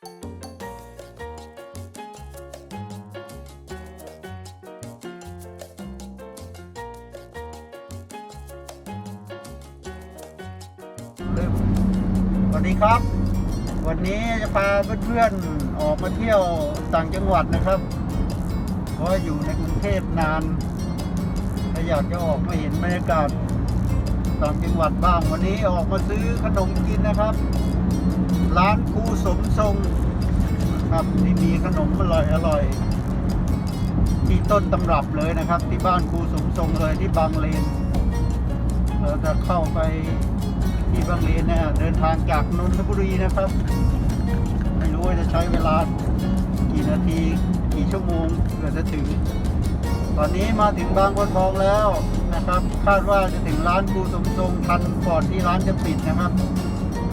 สวัสดีครับ วันนี้จะพาเพื่อนๆออกมาเที่ยวต่างจังหวัดนะครับ เพราะอยู่ในกรุงเทพนานถ้าอยากจะออกมาเห็นบรรยากาศต่างจังหวัดบ้างวันนี้ออกมาซื้อขนมกินนะครับ ร้านครูสมทรงครับที่มีขนมอร่อยอร่อยที่ต้นตำรับเลยนะครับ ที่บ้านครูสมทรงเลยที่บางเลนเราจะเข้าไปที่บางเลนเนี่ยเดินทางจากนนทบุรีนะครับ ไม่รู้ว่าจะใช้เวลากี่นาทีกี่ชั่วโมงเพื่อจะถึง ตอนนี้มาถึงบางบัวทองแล้วนะครับ คาดว่าจะถึงร้านครูสมทรงทันก่อนที่ร้านจะปิดนะครับ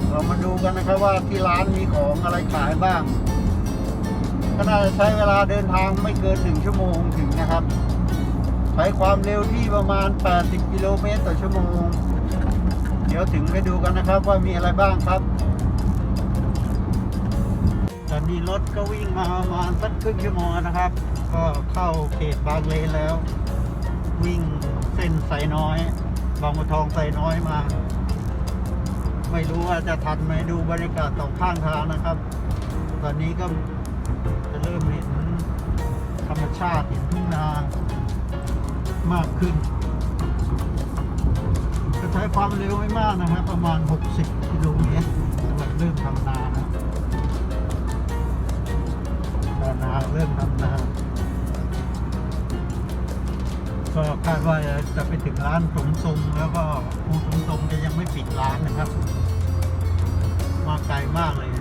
เรามาดูกันนะครับว่าที่ร้านมีของอะไรขายบ้าง ก็น่าจะใช้เวลาเดินทางไม่เกินหนึ่งชั่วโมงถึงนะครับ ใช้ความเร็วที่ประมาณ 80 กิโลเมตรต่อชั่วโมง เดี๋ยวถึงไปดูกันนะครับว่ามีอะไรบ้างครับตอนนี้รถก็วิ่งมาประมาณสักครึ่งชั่วโมงนะครับ ก็เข้าเขตบางเลนแล้ว วิ่งเส้นไซน้อย บางบัวทองไซน้อยมา ไม่รู้ว่าจะทันไหมดูบรรยากาศสองข้างทางนะครับ ตอนนี้ก็จะเริ่มเห็นธรรมชาติเห็นทุ่งนามากขึ้นจะใช้ความเร็วไม่มากนะครับ ประมาณ 60กิโลเมตรสำหรับเริ่มทำนานะตอนนาเริ่มทำนา ก็คาดว่าจะไปถึงร้านสมทรงแล้วก็ครูสมทรงจะยังไม่ปิดร้านนะครับ มาไกลมากเลย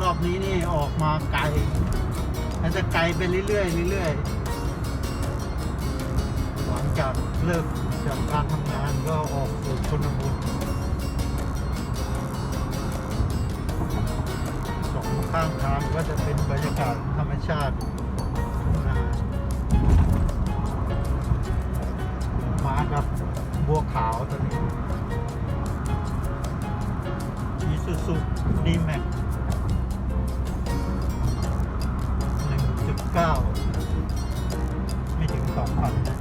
รอบนี้นี่ออกมาไกลอาจจะไกลไปเรื่อยๆเรื่อยๆหลังจากเลิกจากการทำงานก็ออกสู่ชนบทสองข้างทางก็จะเป็นบรรยากาศธรรมชาติ กับบัวขาวตัวนี้มีสุสุดีแม็กหนึ่งจุดเก้าไม่ถึงสองพัน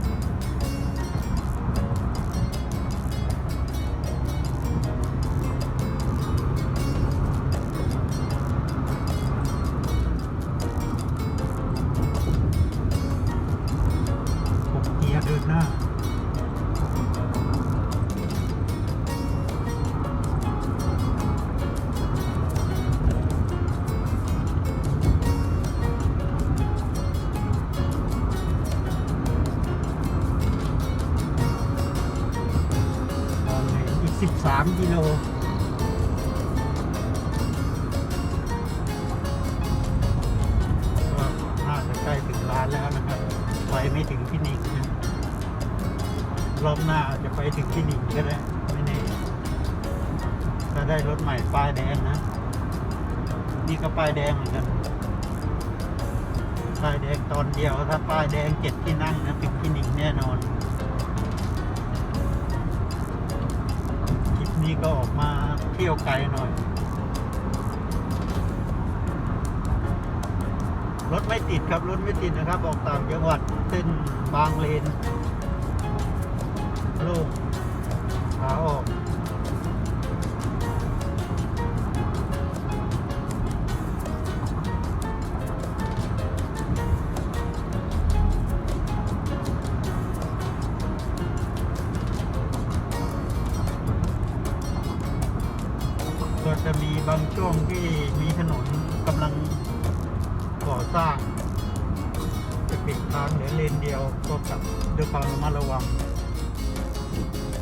13 กิโลก็น่าจะใกล้ถึงร้านแล้วนะครับไปไม่ถึงที่นิกนะรอบหน้าอาจจะไปถึงที่นิกก็ได้ไม่แน่ถ้าได้รถใหม่ป้ายแดงนะ นี่ก็ป้ายแดงเหมือนกันป้ายแดงตอนเดียวถ้าป้ายแดงเจ็ดที่นั่งนะถึงที่นิกแน่นอน นี้ก็ออกมาเที่ยวไกลหน่อย รถไม่ติดครับ รถไม่ติดนะครับ ออกต่างจังหวัดเส้นบางเลนโล่ง สร้างจะปิดทางเหลือเลนเดียวก็กับด้วยความระมัดระวัง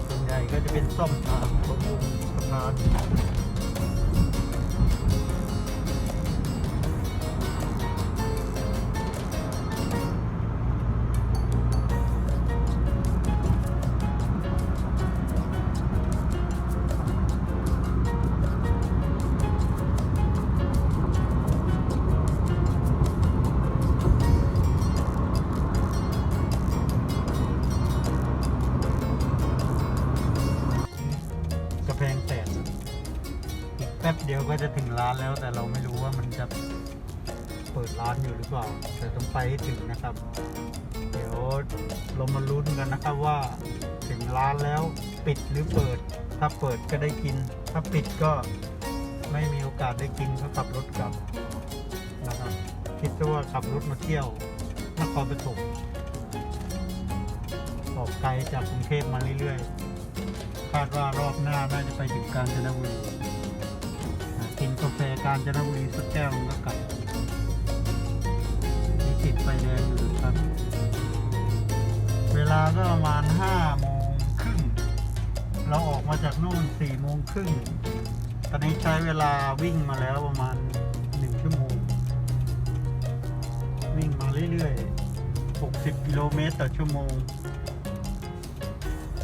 ส่วนใหญ่ก็จะเป็นซ่อมทางบำรุงสะพาน ป๊บเดียวก็จะถึงร้านแล้ว แต่เราไม่รู้ว่ามันจะเปิดร้านอยู่หรือเปล่า แต่ต้องไปให้ถึงนะครับ เดี๋ยวเรามาลุ้นกันนะครับว่าถึงร้านแล้วปิดหรือเปิด ถ้าเปิดก็ได้กิน ถ้าปิดก็ไม่มีโอกาสได้กินก็ขับรถกลับนะครับคิดซะว่าขับรถมาเที่ยวนครปฐมออกไกลจากกรุงเทพมาเรื่อยๆ คาดว่ารอบหน้าน่าจะไปถึงกาญจนบุรี กินกาแฟกาญจนบุรีสักแก้วนึงก็กลับมีติดไฟแดงอยู่ครับ เวลาก็ประมาณห้าโมงครึ่งเราออกมาจากนู่นสี่โมงครึ่งตอนนี้ใช้เวลาวิ่งมาแล้วประมาณหนึ่งชั่วโมง วิ่งมาเรื่อยๆ 60 กิโลเมตรต่อชั่วโมง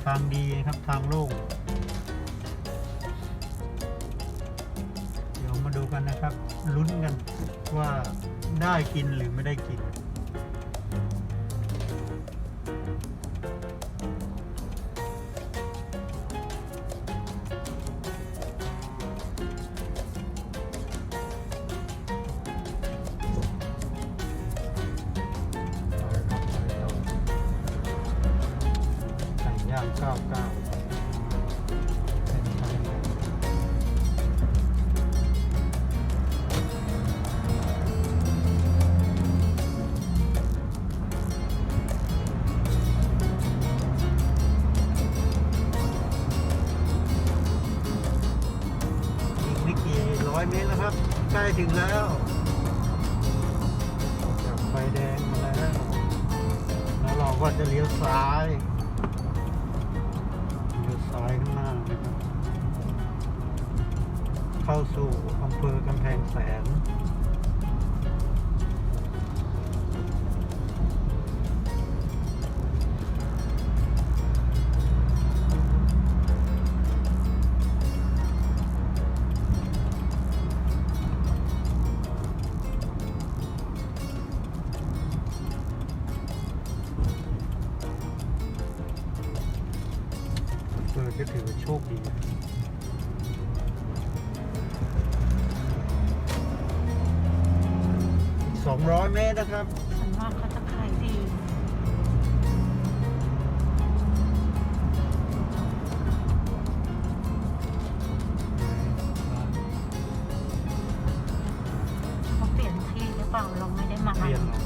ทางดีครับทางโล่ง ลุ้นกันว่าได้กินหรือไม่ได้กินไก่ย่างเก้าเก้า 200 เมตรแล้วครับ ใกล้ถึงแล้วจากไฟแดงมาแล้ว แล้วเราก็จะเลี้ยวซ้ายเลี้ยวซ้ายข้างหน้านะครับ เข้าสู่อำเภอกำแพงแสน เมตรนะครับฉันว่าเขาจะขายดีเขาเปลี่ยนที่หรือเปล่าเราไม่ได้มาเปลี่ยนหรอ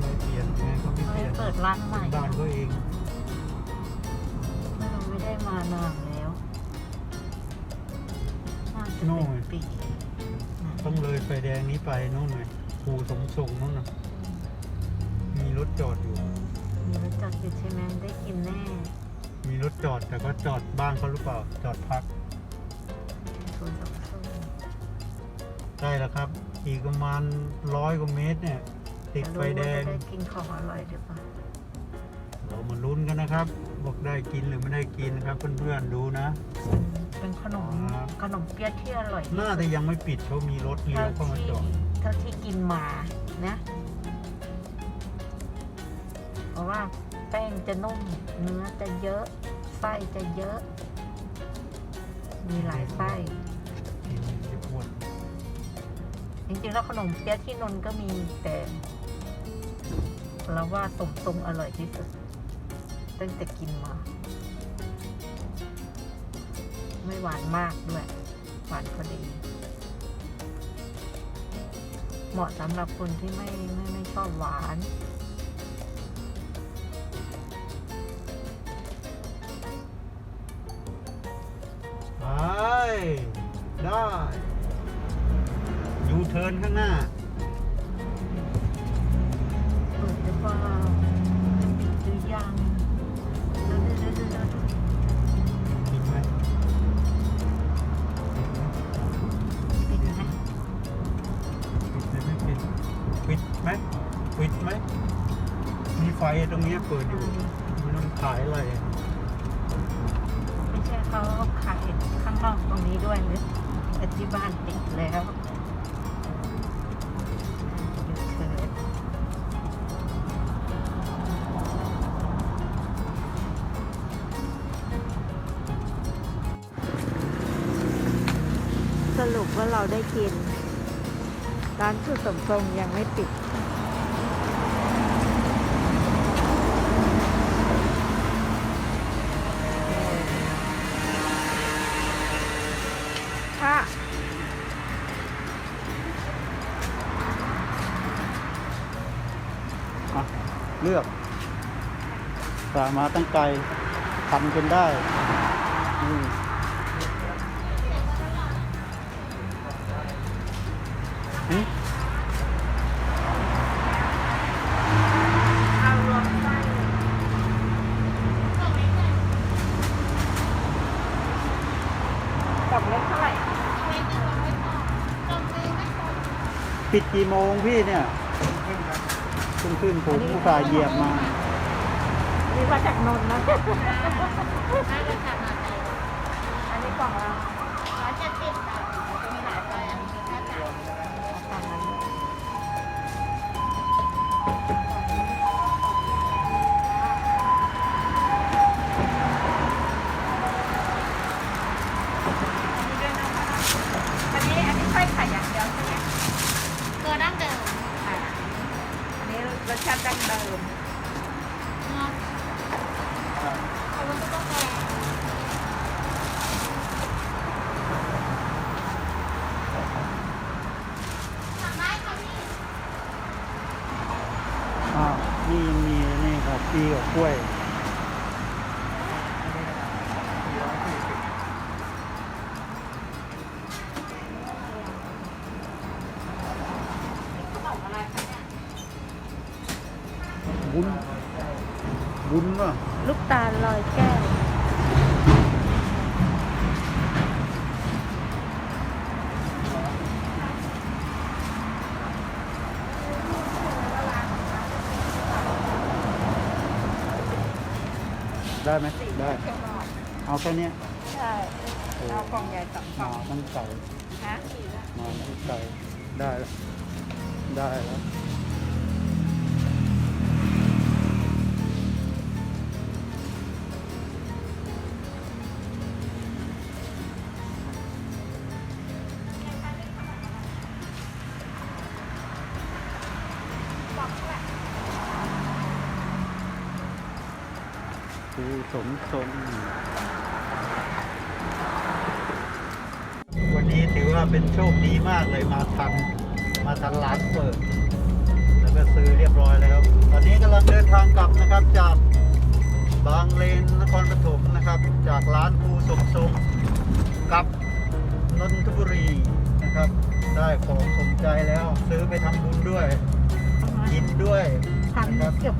ไม่เปลี่ยนยังไงก็ไม่เขาเปลี่ยนเปิดร้านใหม่บ้านก็เองเราไม่ได้มานานแล้วน่าจะเป็นปีนะต้องเลยไฟแดงนี้ไปนู่นเลย ภูสมทรงนู่นนะมีรถจอดอยู่ มีรถจอดอยู่ใช่ไหมได้กินแน่ มีรถจอดแต่ก็จอดบ้านเขาหรือเปล่า จอดพักทุนสองส้มใช่แล้วครับ อีกประมาณร้อยกว่าเมตรเนี่ย ติดไฟแดงรู้ว่าจะได้กินของอร่อยหรือเปล่าเรามาลุ้นกันนะครับ บอกได้กินหรือไม่ได้กินนะครับเพื่อนๆดูนะ เป็นขนมครับขนมเปี๊ยะที่อร่อยที่น่าสุดจะยังไม่ปิดเขามีรถเลี้ยวเข้ามาจอด เท่าที่กินมานะเพราะว่าแป้งจะนุ่มเนื้อจะเยอะ ไส้จะเยอะ มีหลายไส้กินจะปวดจริงๆแล้วขนมเปี๊ยะที่นนท์ก็มีแต่เราว่าสมตรงอร่อยที่สุดตั้งแต่กินมา ไม่หวานมากด้วย หวานพอดี เหมาะสำหรับคนที่ไม่ไม่ไม่ชอบหวาน ไป ได้ ยูเทิร์นข้างหน้า รงเนี้ยเปิดอยู่มันขายอะไรไม่ใช่เขาขายข้างนอกตรงนี้ด้วยหรือแต่ที่บ้านปิดแล้วยูเทินสรุปว่าเราได้กิน ร้านสุดสมทรงยังไม่ปิด เลือกสามาตั้งไกลทำจนได้อืมหึเอารวมไส้กล่องเล็กเท่าไหร่ปิดกี่โมงพี่เนี่ย ขึ้นขึ้นผมอุตส่าห์เหยียบมานี่มาจากนนท์นะอันนี้กล่องละประ ครั ได้ไหมได้ เอาแค่เนี้ยใช่เอากล่องใหญ่สองกล่มาองตั้งไก่ฮะมาตั้งไก่ได้แล้วได้แล้ว คูสมทรงวันนี้ถือว่าเป็นโชคดีมากเลยมาทันมาทันร้านเปิด แล้วก็ซื้อเรียบร้อยแล้ว ตอนนี้กำลังเดินทางกลับนะครับจากบางเลนนครปฐมนะครับ จากร้านภูสมทรงกลับนนทบุรีนะครับ ได้ของสมใจแล้ว ซื้อไปทำบุญด้วย กินด้วยพันนะครับเกือบ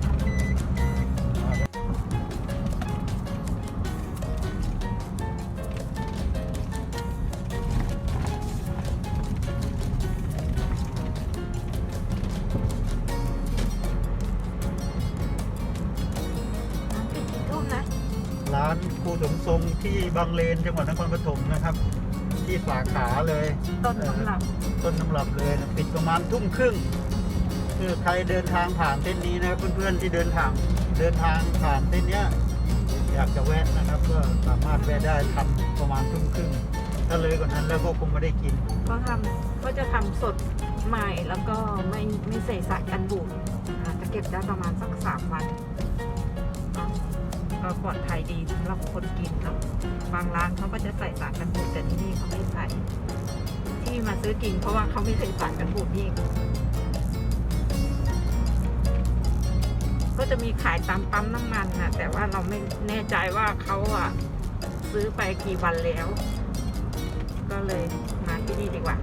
ร้านครูสมทรงที่บางเลนจังหวัดนครปฐมนะครับ ที่สาขาเลยต้นตำรับ ต้นตำรับเลยนะปิดประมาณทุ่มครึ่ง คือใครเดินทางผ่านเส้นนี้นะเพื่อนๆที่เดินทางเดินทางผ่านเส้นเนี้ยอยากจะแวะนะครับ ก็สามารถแวะได้ทันประมาณทุ่มครึ่งถ้าเลยกว่านั้นแล้วก็คงไม่ได้กิน ก็ทำก็จะทำสดใหม่แล้วก็ไม่ไม่ใส่สารกันบูดอาจจะเก็บได้ประมาณสักสามวันเนาะ ก็ปลอดภัยดีสำหรับคนกินเนาะบางร้านเขาก็จะใส่สารกันบูดแต่ที่นี่เขาไม่ใส่ ที่มาซื้อกินเพราะว่าเขาไม่ใส่สารกันบูดนี่ก็จะมีขายตามปั๊มน้ำมันนะแต่ว่าเราไม่แน่ใจว่าเขาอะซื้อไปกี่วันแล้ว ก็เลยมาที่นี่ดีกว่า